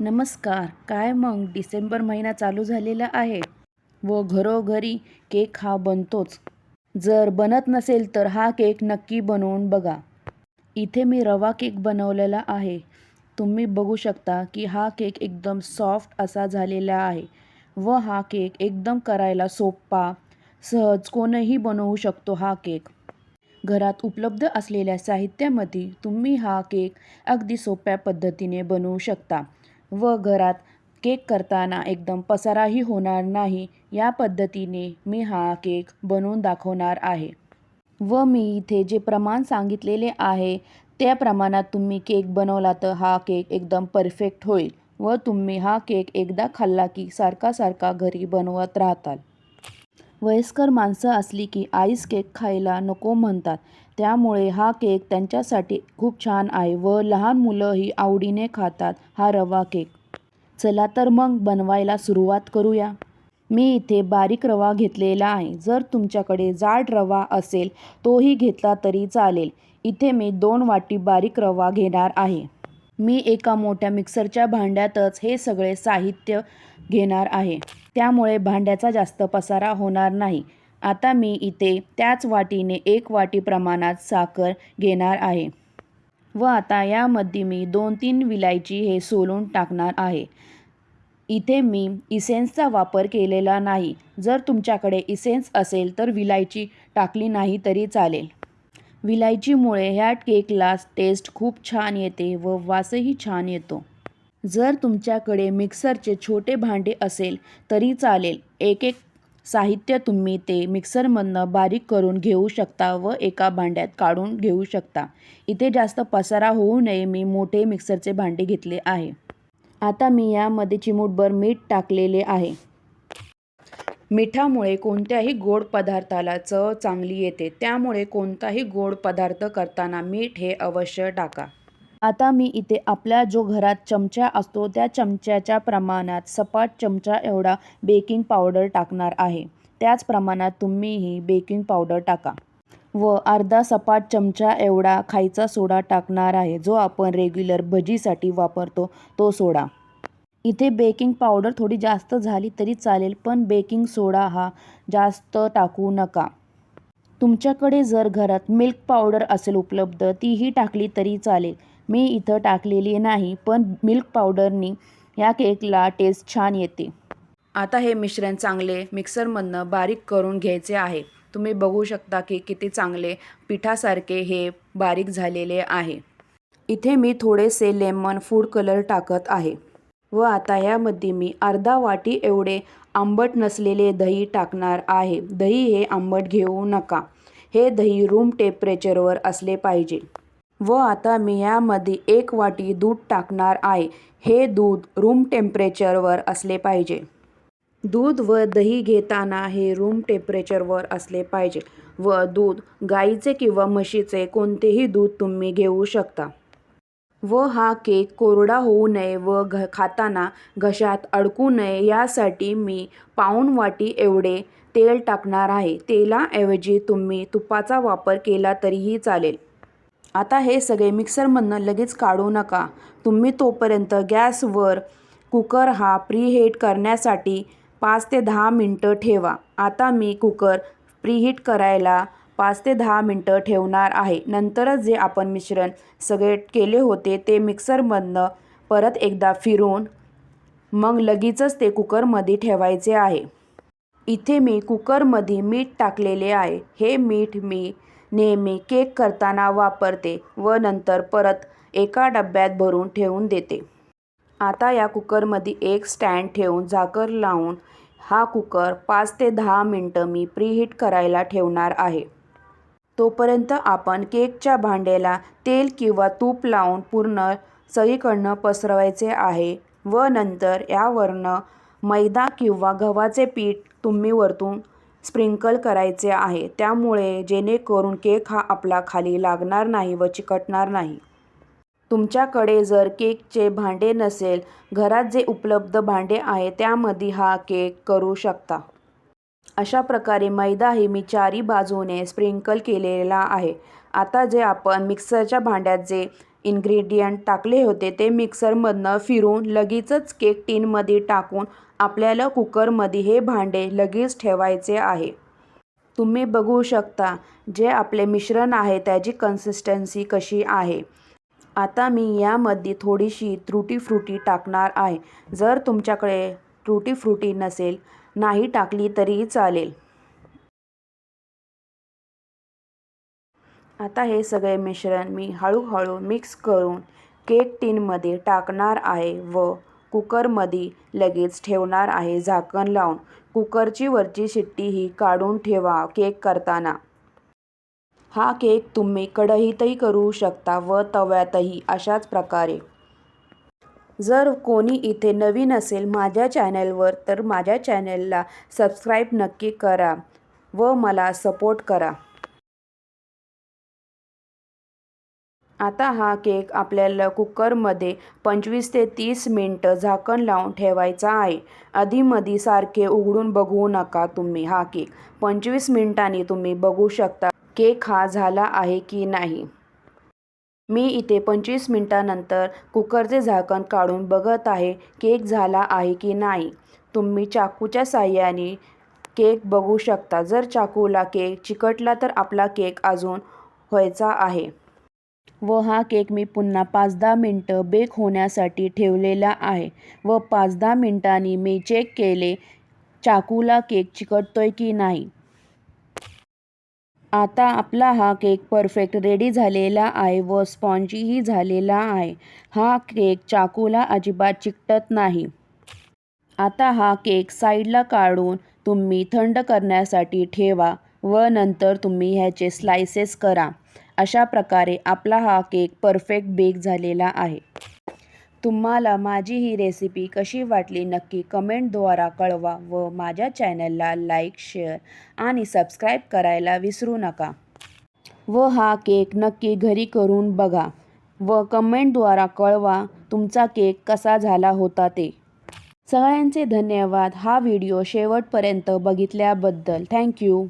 नमस्कार. काय मग? डिसेंबर महिना चालू झालेला आहे. व घरोघरी केक हा बनतोच. जर बनत नसेल तर हा केक नक्की बनवून बघा. इथे मी रवा केक बनवलेला आहे. तुम्ही बघू शकता की हा केक एकदम सॉफ्ट असा झालेला आहे. व हा केक एकदम करायला सोपा सहज कोणही बनवू शकतो हा केक. घरात उपलब्ध असलेल्या साहित्यामध्ये तुम्ही हा केक अगदी सोप्या पद्धतीने बनवू शकता. व घरात केक करताना एकदम पसाराही होणार नाही या पद्धतीने मी हा केक बनवून दाखवणार आहे. व मी इथे जे प्रमाण सांगितलेले आहे त्या प्रमाणात तुम्ही केक बनवला तर हा केक एकदम परफेक्ट होईल व तुम्ही हा केक एकदा खाल्ला की सारखा सारखा घरी बनवत राहताल. वयस्कर माणसं असली की आईस केक खायला नको म्हणतात. त्यामुळे हा केक त्यांच्यासाठी खूप छान आहे व लहान मुलंही आवडीने खातात हा रवा केक. चला तर मग बनवायला सुरुवात करूया. मी इथे बारीक रवा घेतलेला आहे. जर तुमच्याकडे जाड रवा असेल तोही घेतला तरी चालेल. इथे मी दोन वाटी बारीक रवा घेणार आहे. मी एका मोठ्या मिक्सरच्या भांड्यातच हे सगळे साहित्य घेणार आहे. त्यामुळे भांड्याचा जास्त पसारा होणार नाही. आता मी इथे त्याच वाटीने एक वाटी प्रमाणात साखर घेणार आहे. व आता यामध्ये मी दोन तीन विलायची हे सोलून टाकणार आहे. इथे मी इसेन्सचा वापर केलेला नाही. जर तुमच्याकडे इसेन्स असेल तर विलायची टाकली नाही तरी चालेल. विलायचीमुळे ह्या केकला टेस्ट खूप छान येते व वासही छान येतो. जर तुमच्याकडे मिक्सरचे छोटे भांडे असेल तरी चालेल. एक एक साहित्य तुम्ही ते मिक्सरमधनं बारीक करून घेऊ शकता व एका भांड्यात काढून घेऊ शकता. इथे जास्त पसारा होऊ नये मी मोठे मिक्सरचे भांडे घेतले आहे. आता मी यामध्ये चिमूटभर मीठ टाकलेले आहे. मिठामुळे कोणत्याही गोड पदार्थाला चव चांगली येते त्यामुळे कोणताही गोड पदार्थ करताना मीठ हे अवश्य टाका. आता मी इथे आपल्या जो घरात चमचा असतो त्या चमच्याच्या प्रमाणात सपाट चमचा एवढा बेकिंग पावडर टाकणार आहे. त्याच प्रमाणात तुम्हीही बेकिंग पावडर टाका. व अर्धा सपाट चमचा एवढा खायचा सोडा टाकणार आहे जो आपण रेग्युलर भजीसाठी वापरतो तो सोडा. इथे बेकिंग पावडर थोडी जास्त झाली तरी चालेल पण बेकिंग सोडा हा जास्त टाकू नका. तुमच्याकडे जर घरात मिल्क पावडर असेल उपलब्ध तीही टाकली तरी चालेल. मी इथं टाकलेली नाही पण मिल्क पावडरनी या केकला टेस्ट छान येते. आता हे मिश्रण चांगले मिक्सरमधनं बारीक करून घ्यायचे आहे. तुम्ही बघू शकता की किती चांगले पिठासारखे हे बारीक झालेले आहे. इथे मी थोडेसे लेमन फूड कलर टाकत आहे. व आता यामध्ये मी अर्धा वाटी एवढे आंबट नसलेले दही टाकणार आहे. दही हे आंबट घेऊ नका. हे दही रूम टेम्परेचरवर असले पाहिजे. व आता मी यामध्ये एक वाटी दूध टाकणार आहे. हे दूध रूम टेम्परेचरवर असले पाहिजे. दूध व दही घेताना हे रूम टेम्परेचरवर असले पाहिजे व दूध गाईचे किंवा म्हशीचे कोणतेही दूध तुम्ही घेऊ शकता. व हा केक कोरडा होऊ नये व घ खाताना घशात अडकू नये यासाठी मी पाऊण वाटी एवढे तेल टाकणार आहे. तेलाऐवजी तुम्ही तुपाचा वापर केला तरीही चालेल. आता हे सगळे मिक्सरमधनं लगेच काढू नका. तुम्ही तोपर्यंत गॅसवर कुकर हा प्रीहीट करण्यासाठी पाच ते दहा मिनटं ठेवा. आता मी कुकर प्रीहीट करायला पाच ते दहा मिनटं ठेवणार आहे. नंतरच जे आपण मिश्रण सगळे केले होते ते मिक्सरमधनं परत एकदा फिरून मग लगेचच ते कुकरमध्ये ठेवायचे आहे. इथे मी कुकरमध्ये मीठ टाकलेले आहे. हे मीठ मी नेहमी केक करताना वापरते व नंतर परत एका डब्यात भरून ठेवून देते. आता या कुकरमध्ये एक स्टँड ठेवून झाकर लावून हा कुकर पाच ते दहा मिनटं मी प्रीहीट करायला ठेवणार आहे. तोपर्यंत आपण केकच्या भांड्याला तेल किंवा तूप लावून पूर्ण सगळीकडनं पसरवायचे आहे व नंतर यावरनं मैदा किंवा गव्हाचे पीठ तुम्ही वरतून स्प्रिंकल करायचे आहे. त्यामुळे जेणेकरून केक हा आपला खाली लागणार नाही व चिकटणार नाही. तुमच्याकडे जर केकचे भांडे नसेल घरात जे उपलब्ध भांडे आहे त्यामध्ये हा केक करू शकता. अशा प्रकारे मैदाही मी चारी बाजूने स्प्रिंकल केलेला आहे. आता जे आपण मिक्सरच्या भांड्यात जे इन्ग्रेडियंट टाकले होते ते मिक्सरमधनं फिरून लगेचच केक टीनमध्ये टाकून आपल्याला कुकरमध्ये हे भांडे लगेच ठेवायचे आहे. तुम्ही बघू शकता जे आपले मिश्रण आहे त्याची कन्सिस्टन्सी कशी आहे. आता मी यामध्ये थोडीशी त्रुटी फ्रुटी टाकणार आहे. जर तुमच्याकडे त्रुटी फ्रुटी नसेल नाही टाकली तरीही चालेल. आता हे सगळे मिश्रण मी हळूहळू मिक्स करून केक टीनमध्ये टाकणार आहे व कुकरमध्ये लगेच ठेवणार आहे झाकण लावून. कुकरची वरची शिट्टी ही काढून ठेवा केक करताना. हा केक तुम्ही कढईतही करू शकता व तव्यातही अशाच प्रकारे. जर कोणी इथे नवीन असेल माझ्या चॅनलवर तर माझ्या चॅनलला सबस्क्राईब नक्की करा व मला सपोर्ट करा. आता हा केक आपल्याला कुकरमध्ये पंचवीस ते तीस मिनटं झाकण लावून ठेवायचा आहे. अधीमधी सारखे उघडून बघू नका तुम्ही हा केक. पंचवीस मिनटांनी तुम्ही बघू शकता केक हा झाला आहे की नाही. मी इथे पंचवीस मिनटानंतर कुकरचे झाकण काढून बघत आहे केक झाला आहे की नाही. तुम्ही चाकूच्या साह्याने केक बघू शकता. जर चाकूला केक चिकटला तर आपला केक अजून व्हायचा आहे. व हा केक मी पुन्हा पाच दहा मिनटं बेक होण्यासाठी ठेवलेला आहे व पाच दहा मिनटांनी मी चेक केले चाकूला केक चिकटतोय की नाही. आता आपला हा केक परफेक्ट रेडी झालेला आहे व स्पॉन्जीही झालेला आहे. हा केक चाकूला अजिबात चिकटत नाही. आता हा केक साईडला काढून तुम्ही थंड करण्यासाठी ठेवा व नंतर तुम्ही ह्याचे स्लायसेस करा. अशा प्रकारे आपला हा केक परफेक्ट बेक झालेला आहे. तुम्हाला माझी ही रेसिपी कशी वाटली नक्की कमेंटद्वारा कळवा व माझ्या चॅनलला लाईक शेअर आणि सबस्क्राईब करायला विसरू नका. व हा केक नक्की घरी करून बघा व कमेंटद्वारा कळवा तुमचा केक कसा झाला होता ते. सगळ्यांचे धन्यवाद. हा व्हिडिओ शेवटपर्यंत बघितल्याबद्दल. थँक्यू